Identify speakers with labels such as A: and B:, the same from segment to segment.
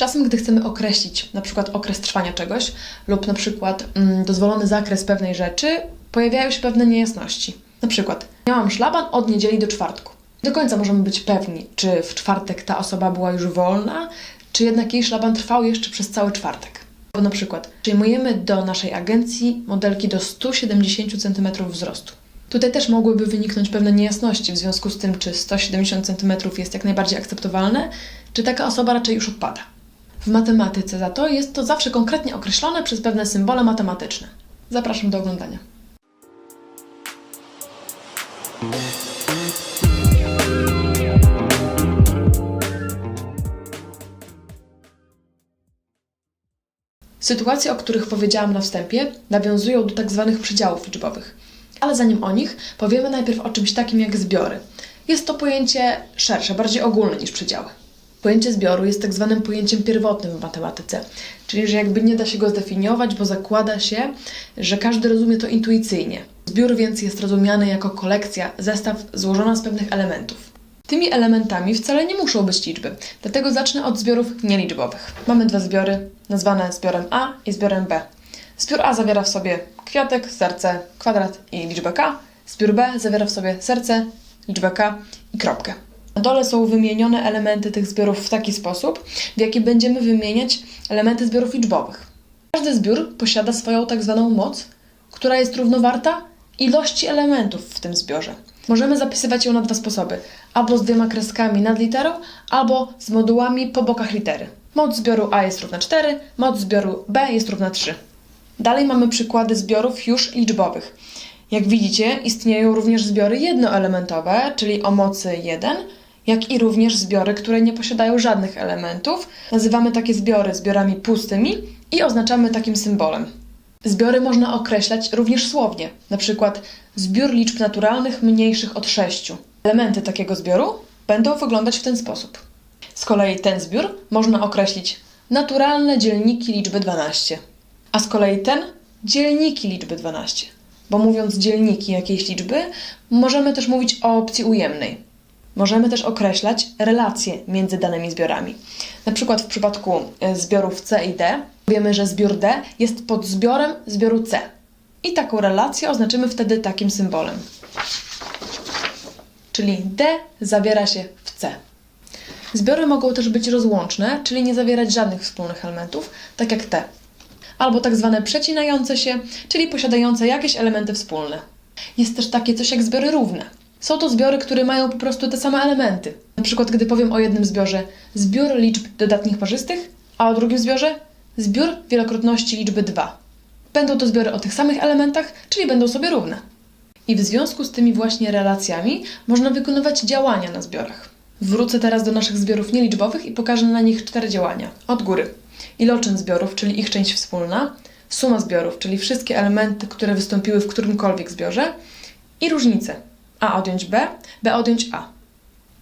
A: Czasem, gdy chcemy określić na przykład okres trwania czegoś lub na przykład mm, dozwolony zakres pewnej rzeczy, pojawiają się pewne niejasności. Na przykład, miałam szlaban od niedzieli do czwartku. Do końca możemy być pewni, czy w czwartek ta osoba była już wolna, czy jednak jej szlaban trwał jeszcze przez cały czwartek. Bo na przykład przyjmujemy do naszej agencji modelki do 170 cm wzrostu. Tutaj też mogłyby wyniknąć pewne niejasności w związku z tym, czy 170 cm jest jak najbardziej akceptowalne, czy taka osoba raczej już odpada. W matematyce za to jest to zawsze konkretnie określone przez pewne symbole matematyczne. Zapraszam do oglądania. Sytuacje, o których powiedziałam na wstępie, nawiązują do tak zwanych przedziałów liczbowych. Ale zanim o nich, powiemy najpierw o czymś takim jak zbiory. Jest to pojęcie szersze, bardziej ogólne niż przedziały. Pojęcie zbioru jest tak zwanym pojęciem pierwotnym w matematyce, czyli że jakby nie da się go zdefiniować, bo zakłada się, że każdy rozumie to intuicyjnie. Zbiór więc jest rozumiany jako kolekcja, zestaw złożona z pewnych elementów. Tymi elementami wcale nie muszą być liczby, dlatego zacznę od zbiorów nieliczbowych. Mamy dwa zbiory, nazwane zbiorem A i zbiorem B. Zbiór A zawiera w sobie kwiatek, serce, kwadrat i liczbę k. Zbiór B zawiera w sobie serce, liczbę k i kropkę. Na dole są wymienione elementy tych zbiorów w taki sposób, w jaki będziemy wymieniać elementy zbiorów liczbowych. Każdy zbiór posiada swoją tak zwaną moc, która jest równowarta ilości elementów w tym zbiorze. Możemy zapisywać ją na dwa sposoby: albo z dwiema kreskami nad literą, albo z modułami po bokach litery. Moc zbioru A jest równa 4, moc zbioru B jest równa 3. Dalej mamy przykłady zbiorów już liczbowych. Jak widzicie, istnieją również zbiory jednoelementowe, czyli o mocy 1, jak i również zbiory, które nie posiadają żadnych elementów. Nazywamy takie zbiory zbiorami pustymi i oznaczamy takim symbolem. Zbiory można określać również słownie, przykład zbiór liczb naturalnych mniejszych od 6. Elementy takiego zbioru będą wyglądać w ten sposób. Z kolei ten zbiór można określić naturalne dzielniki liczby 12, a z kolei ten dzielniki liczby 12. Bo mówiąc dzielniki jakiejś liczby, możemy też mówić o opcji ujemnej. Możemy też określać relacje między danymi zbiorami. Na przykład w przypadku e, zbiorów C i D wiemy, że zbiór D jest podzbiorem zbioru C. I taką relację oznaczymy wtedy takim symbolem. Czyli D zawiera się w C. Zbiory mogą też być rozłączne, czyli nie zawierać żadnych wspólnych elementów, tak jak te. Albo tak zwane przecinające się, czyli posiadające jakieś elementy wspólne. Jest też takie coś jak zbiory równe. Są to zbiory, które mają po prostu te same elementy. Na przykład, gdy powiem o jednym zbiorze zbiór liczb dodatnich parzystych, a o drugim zbiorze zbiór wielokrotności liczby 2. Będą to zbiory o tych samych elementach, czyli będą sobie równe. I w związku z tymi właśnie relacjami można wykonywać działania na zbiorach. Wrócę teraz do naszych zbiorów nieliczbowych i pokażę na nich cztery działania. Od góry. Iloczyn zbiorów, czyli ich część wspólna, suma zbiorów, czyli wszystkie elementy, które wystąpiły w którymkolwiek zbiorze i różnice. A odjąć B, B odjąć A.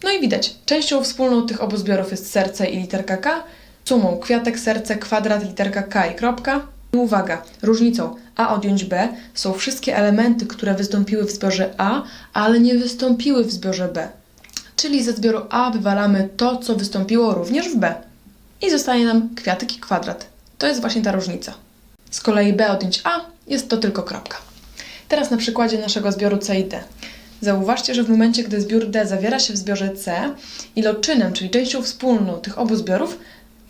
A: No i widać, częścią wspólną tych obu zbiorów jest serce i literka K, sumą kwiatek, serce, kwadrat, literka K i kropka. I uwaga, różnicą A odjąć B są wszystkie elementy, które wystąpiły w zbiorze A, ale nie wystąpiły w zbiorze B. Czyli ze zbioru A wywalamy to, co wystąpiło również w B. I zostaje nam kwiatek i kwadrat. To jest właśnie ta różnica. Z kolei B odjąć A jest to tylko kropka. Teraz na przykładzie naszego zbioru C i D. Zauważcie, że w momencie, gdy zbiór D zawiera się w zbiorze C, iloczynem, czyli częścią wspólną tych obu zbiorów,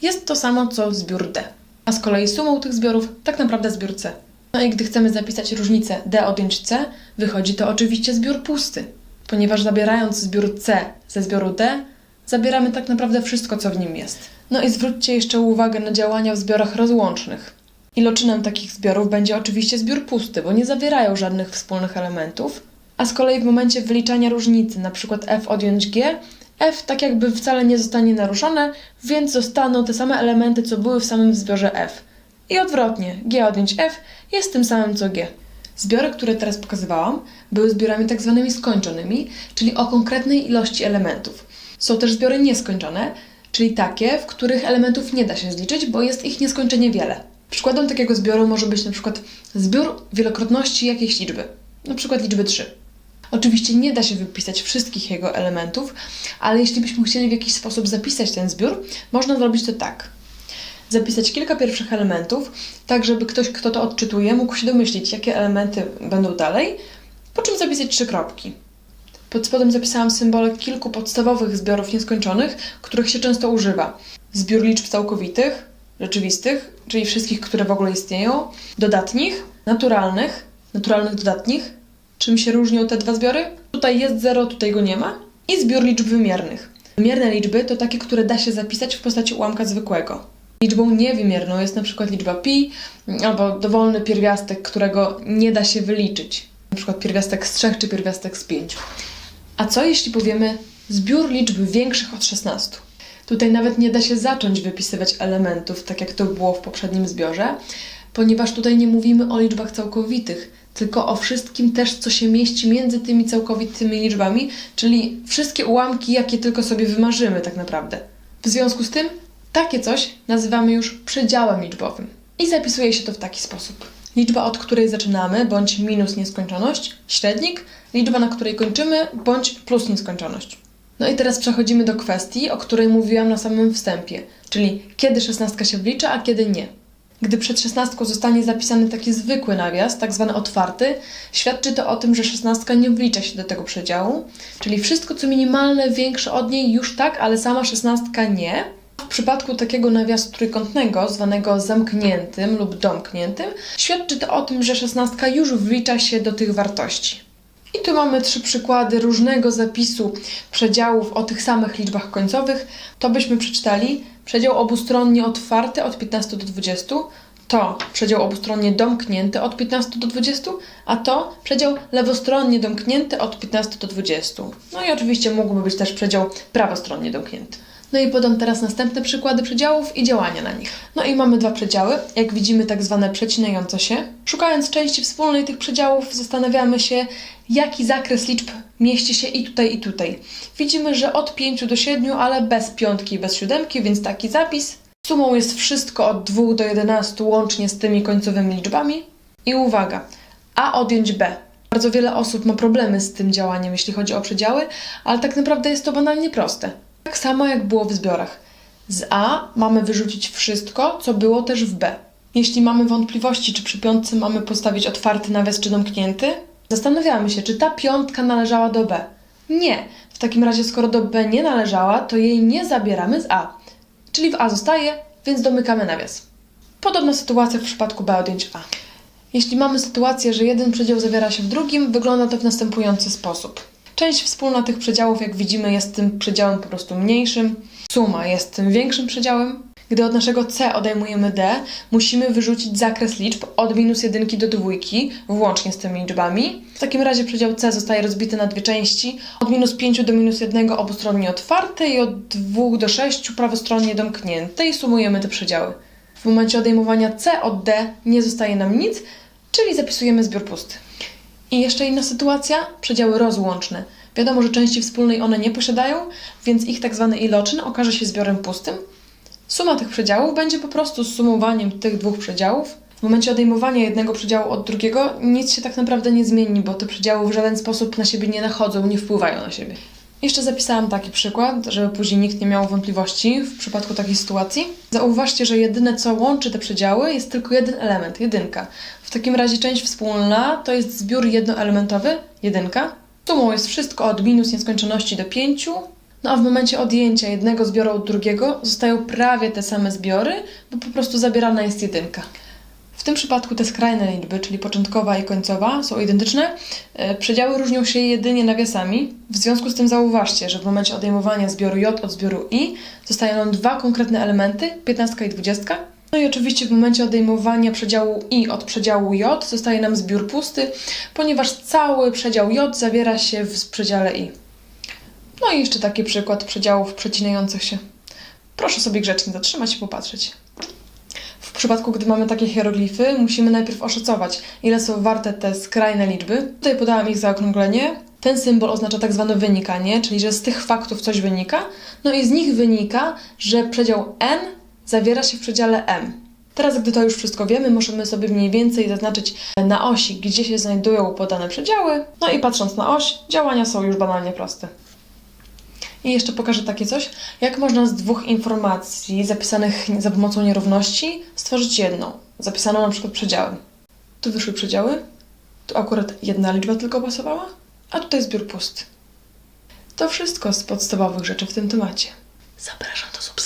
A: jest to samo co zbiór D. A z kolei sumą tych zbiorów tak naprawdę zbiór C. No i gdy chcemy zapisać różnicę D odjąć C, wychodzi to oczywiście zbiór pusty, ponieważ zabierając zbiór C ze zbioru D, zabieramy tak naprawdę wszystko, co w nim jest. No i zwróćcie jeszcze uwagę na działania w zbiorach rozłącznych. Iloczynem takich zbiorów będzie oczywiście zbiór pusty, bo nie zawierają żadnych wspólnych elementów, a z kolei w momencie wyliczania różnicy, np. f odjąć g, f tak jakby wcale nie zostanie naruszone, więc zostaną te same elementy, co były w samym zbiorze f. I odwrotnie, g odjąć f jest tym samym co g. Zbiory, które teraz pokazywałam, były zbiorami tak zwanymi skończonymi, czyli o konkretnej ilości elementów. Są też zbiory nieskończone, czyli takie, w których elementów nie da się zliczyć, bo jest ich nieskończenie wiele. Przykładem takiego zbioru może być przykład zbiór wielokrotności jakiejś liczby, przykład liczby 3. Oczywiście nie da się wypisać wszystkich jego elementów, ale jeśli byśmy chcieli w jakiś sposób zapisać ten zbiór, można zrobić to tak. zapisać kilka pierwszych elementów, tak żeby ktoś, kto to odczytuje, mógł się domyślić, jakie elementy będą dalej, po czym zapisać trzy kropki. Pod spodem zapisałam symbole kilku podstawowych zbiorów nieskończonych, których się często używa. Zbiór liczb całkowitych, rzeczywistych, czyli wszystkich, które w ogóle istnieją, dodatnich, naturalnych, naturalnych dodatnich. Czym się różnią te dwa zbiory? Tutaj jest zero, tutaj go nie ma. I zbiór liczb wymiernych. Wymierne liczby to takie, które da się zapisać w postaci ułamka zwykłego. Liczbą niewymierną jest na przykład liczba pi albo dowolny pierwiastek, którego nie da się wyliczyć. Na przykład pierwiastek z 3 czy pierwiastek z 5. A co jeśli powiemy zbiór liczb większych od 16? Tutaj nawet nie da się zacząć wypisywać elementów, tak jak to było w poprzednim zbiorze, ponieważ tutaj nie mówimy o liczbach całkowitych, tylko o wszystkim też, co się mieści między tymi całkowitymi liczbami, czyli wszystkie ułamki, jakie tylko sobie wymarzymy tak naprawdę. W związku z tym takie coś nazywamy już przedziałem liczbowym. I zapisuje się to w taki sposób. Liczba, od której zaczynamy, bądź minus nieskończoność, średnik, liczba, na której kończymy, bądź plus nieskończoność. No i teraz przechodzimy do kwestii, o której mówiłam na samym wstępie, czyli kiedy szesnastka się wlicza, a kiedy nie. Gdy przed szesnastką zostanie zapisany taki zwykły nawias, tak zwany otwarty, świadczy to o tym, że szesnastka nie wlicza się do tego przedziału, czyli wszystko co minimalne, większe od niej już tak, ale sama szesnastka nie. W przypadku takiego nawiasu trójkątnego, zwanego zamkniętym lub domkniętym, świadczy to o tym, że szesnastka już wlicza się do tych wartości. I tu mamy trzy przykłady różnego zapisu przedziałów o tych samych liczbach końcowych. To byśmy przeczytali przedział obustronnie otwarty od 15 do 20, to przedział obustronnie domknięty od 15 do 20, a to przedział lewostronnie domknięty od 15 do 20. No i oczywiście mógłby być też przedział prawostronnie domknięty. No i podam teraz następne przykłady przedziałów i działania na nich. No i mamy dwa przedziały, jak widzimy tak zwane przecinające się. Szukając części wspólnej tych przedziałów zastanawiamy się, jaki zakres liczb mieści się i tutaj, i tutaj. Widzimy, że od 5 do 7, ale bez piątki i bez siódemki, więc taki zapis. Sumą jest wszystko od 2 do 11 łącznie z tymi końcowymi liczbami. I uwaga, A odjąć B. Bardzo wiele osób ma problemy z tym działaniem, jeśli chodzi o przedziały, ale tak naprawdę jest to banalnie proste. Tak samo jak było w zbiorach. Z A mamy wyrzucić wszystko, co było też w B. Jeśli mamy wątpliwości, czy przy piątce mamy postawić otwarty nawias czy domknięty, zastanawiamy się, czy ta piątka należała do B. Nie. W takim razie, skoro do B nie należała, to jej nie zabieramy z A. Czyli w A zostaje, więc domykamy nawias. Podobna sytuacja w przypadku B odjąć A. Jeśli mamy sytuację, że jeden przedział zawiera się w drugim, wygląda to w następujący sposób. Część wspólna tych przedziałów, jak widzimy, jest tym przedziałem po prostu mniejszym. Suma jest tym większym przedziałem. Gdy od naszego C odejmujemy D, musimy wyrzucić zakres liczb od minus jedynki do dwójki, włącznie z tymi liczbami. W takim razie przedział C zostaje rozbity na dwie części, od minus 5 do minus 1 obustronnie otwarte i od 2 do 6 prawostronnie domknięte i sumujemy te przedziały. W momencie odejmowania C od D nie zostaje nam nic, czyli zapisujemy zbiór pusty. I jeszcze inna sytuacja, przedziały rozłączne. Wiadomo, że części wspólnej one nie posiadają, więc ich tak zwany iloczyn okaże się zbiorem pustym. Suma tych przedziałów będzie po prostu sumowaniem tych dwóch przedziałów. W momencie odejmowania jednego przedziału od drugiego nic się tak naprawdę nie zmieni, bo te przedziały w żaden sposób na siebie nie nachodzą, nie wpływają na siebie. Jeszcze zapisałam taki przykład, żeby później nikt nie miał wątpliwości w przypadku takiej sytuacji. Zauważcie, że jedyne co łączy te przedziały jest tylko jeden element, jedynka. W takim razie część wspólna to jest zbiór jednoelementowy, jedynka. Sumą jest wszystko od minus nieskończoności do pięciu. No a w momencie odjęcia jednego zbioru od drugiego zostają prawie te same zbiory, bo po prostu zabierana jest jedynka. W tym przypadku te skrajne liczby, czyli początkowa i końcowa, są identyczne. E, Przedziały różnią się jedynie nawiasami. W związku z tym zauważcie, że w momencie odejmowania zbioru J od zbioru I zostają nam dwa konkretne elementy, 15 i 20. No i oczywiście w momencie odejmowania przedziału I od przedziału J zostaje nam zbiór pusty, ponieważ cały przedział J zawiera się w przedziale I. No i jeszcze taki przykład przedziałów przecinających się. Proszę sobie grzecznie zatrzymać i popatrzeć. W przypadku, gdy mamy takie hieroglify, musimy najpierw oszacować, ile są warte te skrajne liczby. Tutaj podałam ich zaokrąglenie. Ten symbol oznacza tak zwane wynikanie, czyli że z tych faktów coś wynika. No i z nich wynika, że przedział n zawiera się w przedziale m. Teraz, gdy to już wszystko wiemy, możemy sobie mniej więcej zaznaczyć na osi, gdzie się znajdują podane przedziały. No i patrząc na oś, działania są już banalnie proste. I jeszcze pokażę takie coś, jak można z dwóch informacji zapisanych za pomocą nierówności stworzyć jedną, zapisaną na przykład przedziałem. Tu wyszły przedziały, tu akurat jedna liczba tylko pasowała, a tutaj zbiór pusty. To wszystko z podstawowych rzeczy w tym temacie. Zapraszam do zobaczenia.